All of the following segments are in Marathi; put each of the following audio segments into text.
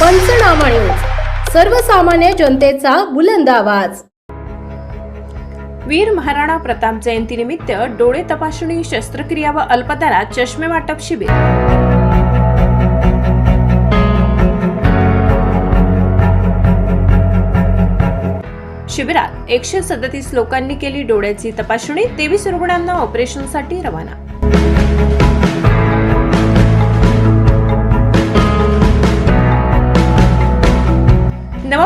पंचनामा न्यूज. सर्वसामान्य जनतेचा बुलंद आवाज. वीर महाराणा प्रताप जयंतीनिमित्त डोळे तपासणी शस्त्रक्रिया व अल्पदरात चष्मे वाटप शिबिर. शिबिरात एकशे सदतीस लोकांनी केली डोळ्याची तपासणी तेवीस रुग्णांना ऑपरेशनसाठी रवाना.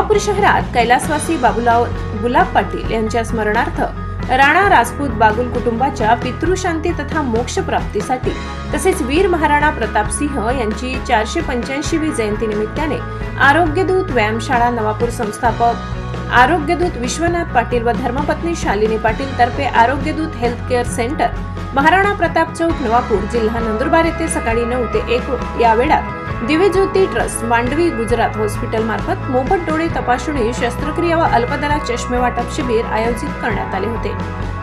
सोलापूर शहरात कैलासवासी बाबूराव गुलाब पाटील यांच्या स्मरणार्थ राणा राजपूत बागुल कुटुंबाच्या पितृशांती तथा मोक्ष प्राप्तीसाठी तसेच वीर महाराणा प्रताप सिंह यांची चारशे पंच्याऐंशीवी जयंती निमित्ताने आरोग्यदूत व्यायामशाळा नवापूर संस्थापक आरोग्यदूत विश्वनाथ पाटील व धर्मपत्नी शालिनी पाटील तर्फे आरोग्यदूत health care centre Maharana Pratap चौक नवापूर जिल्हा नंदुरबार येथे सकाळी नऊ ते एक या वेळात दिव्यज्योती ट्रस्ट मांडवी गुजरात हॉस्पिटल मार्फत मोफत डोळे तपासणी शस्त्रक्रिया व अल्पदरा चष्मे वाटप शिबिर आयोजित करण्यात आले होते.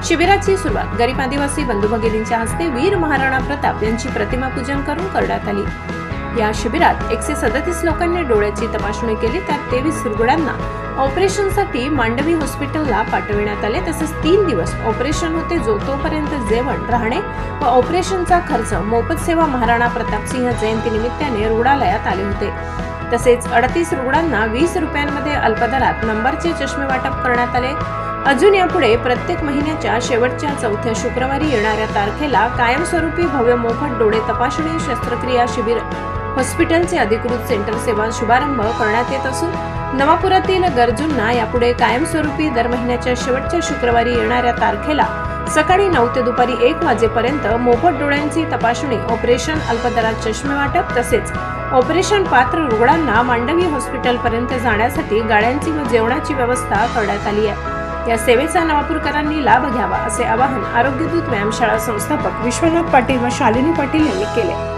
शिबिराची सुरुवात गरीब आदिवासी बंधू भगिनींच्या हस्ते वीर महाराणा प्रताप यांची प्रतिमा पूजन करून करण्यात आली. या शिबिरात एकशे सदतीस लोकांनी डोळ्याची तपासणी केली त्यात तेवीस रुग्णांना ऑपरेशनसाठी मांडवी हॉस्पिटलला पाठविण्यात आले. तसेच तीन दिवस ऑपरेशन होते जो तोपर्यंत जेवण राहणे व ऑपरेशनचा खर्च मोफत सेवा महाराणा प्रतापसिंह जयंती निमित्ताने रुग्णालयात आले होते. तसेच अडतीस रुग्णांना वीस रुपयांमध्ये अल्पदरात नंबरचे चष्मे वाटप करण्यात आले. अजून यापुढे प्रत्येक महिन्याच्या शेवटच्या चौथ्या शुक्रवारी येणाऱ्या तारखेला कायमस्वरूपी भव्य मोफत डोळे तपासणी शस्त्रक्रिया शिबिर हॉस्पिटलचे अधिकृत सेंटर सेवा शुभारंभ करण्यात येत असून नवापुरातील गरजूंना यापुढे कायमस्वरूपी दर महिन्याच्या शेवटच्या शुक्रवारी येणाऱ्या तारखेला सकाळी नऊ ते दुपारी एक वाजेपर्यंत मोफत डोळ्यांची तपासणी ऑपरेशन अल्पदरात चष्मे वाटप तसेच ऑपरेशन पात्र रुग्णांना मांडवी हॉस्पिटलपर्यंत जाण्यासाठी गाड्यांची व जेवणाची व्यवस्था करण्यात आली आहे. या सेवेचा नवापूरकरांनी लाभ घ्यावा असे आवाहन आरोग्यदूत व्यायामशाळा संस्थापक विश्वनाथ पाटील व शालिनी पाटील यांनी केले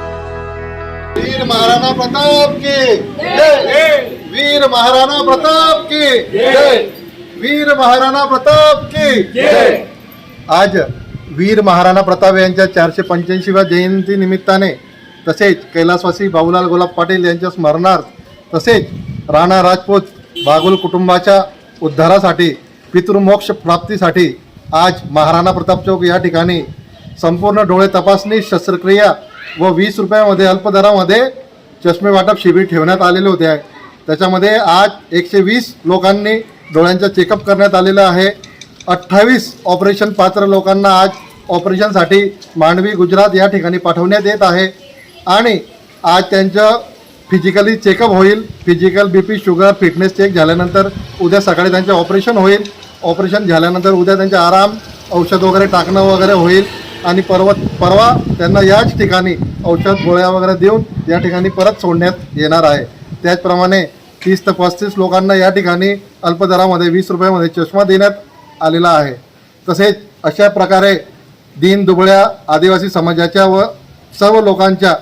वीर महाराणा प्रताप की जय. वीर महाराणा प्रताप की जय. वीर महाराणा प्रताप की जय. आज वीर महाराणा प्रताप यांच्या चारशे पंच्याऐंशीव्या जयंती निमित्ताने तसेच कैलासवासी बाबूलाल गुलाब पाटील यांच्या स्मरणार्थ तसेच राणा राजपूत बागुल कुटुंबाच्या उद्धारासाठी पितृमोक्ष प्राप्तीसाठी आज महाराणा प्रताप चौक या ठिकाणी संपूर्ण डोळे तपासणी शस्त्रक्रिया व वीस रुपयामध्ये अल्पदरामध्ये चष्मे वाटप शिबिर ठेवण्यात आलेले होते. आहे त्याच्यामध्ये आज एकशे वीस लोकांनी डोळ्यांचा चेकअप करण्यात आलेलं आहे. अठ्ठावीस ऑपरेशन पात्र लोकांना आज ऑपरेशनसाठी मांडवी गुजरात या ठिकाणी पाठवण्यात येत आहे. आणि आज त्यांचं फिजिकली चेकअप होईल. Physical B P sugar fitness check झाल्यानंतर उद्या सकाळी त्यांचं ऑपरेशन होईल. ऑपरेशन झाल्यानंतर उद्या त्यांचे आराम औषध वगैरे टाकणं वगैरे होईल. आणि परवा परवा त्यांना याच ठिकाणी औषध गोळ्या वगैरे देऊन या ठिकाणी परत सोडण्यात येणार आहे. त्याचप्रमाणे तीस ते पस्तीस लोकांना या ठिकाणी अल्पदरामध्ये वीस रुपयामध्ये चष्मा देण्यात आलेला आहे. तसेच अशा प्रकारे दीन दुबळ्या आदिवासी समाजाच्या व सर्व लोकांच्या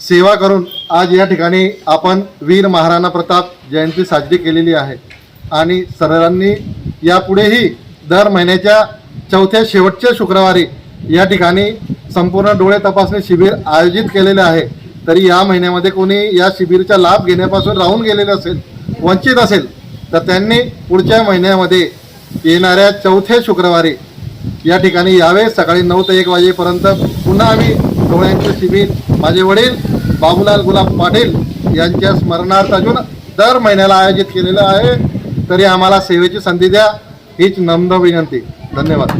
सेवा करून आज या ठिकाणी आपण वीर महाराणा प्रताप जयंती साजरी केलेली आहे. आणि सर्वांनी यापुढेही दर महिन्याच्या चौथ्या शेवटच्या शुक्रवारी या ठिकाणी संपूर्ण डोळे तपासणी शिबिर आयोजित केलेले आहे. तरी या महिन्यामध्ये कोणी या शिबिरचा लाभ घेण्यापासून राहून गेलेले असेल वंचित असेल तर त्यांनी पुढच्या महिन्यामध्ये येणाऱ्या चौथ्या शुक्रवारी या ठिकाणी यावे सकाळी नऊ ते एक वाजेपर्यंत पुन्हा आम्ही डोळ्यांचे शिबिर माझे वडील बाबूलाल गुलाब पाटील यांच्या स्मरणार्थ अजून दर महिन्याला आयोजित केलेलं आहे. तरी आम्हाला सेवेची संधी द्या हीच नम्र विनंती. धन्यवाद.